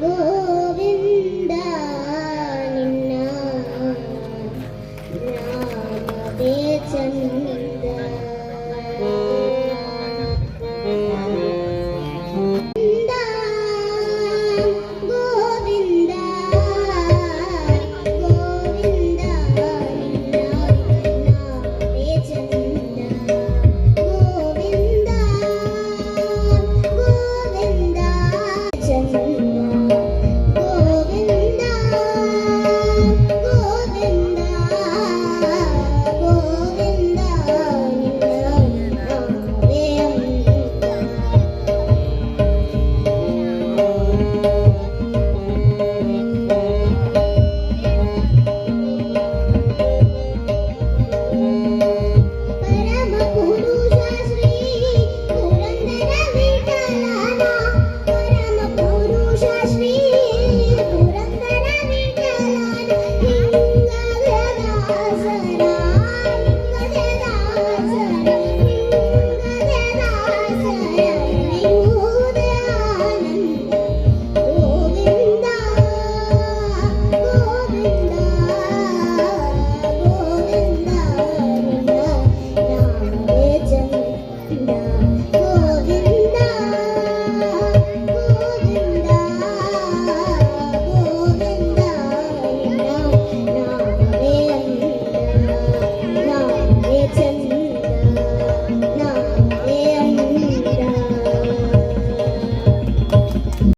ಗೋವಿಂದ ನಿನ್ನ ನಾಮವೇ ಚನ್ನ Thank you.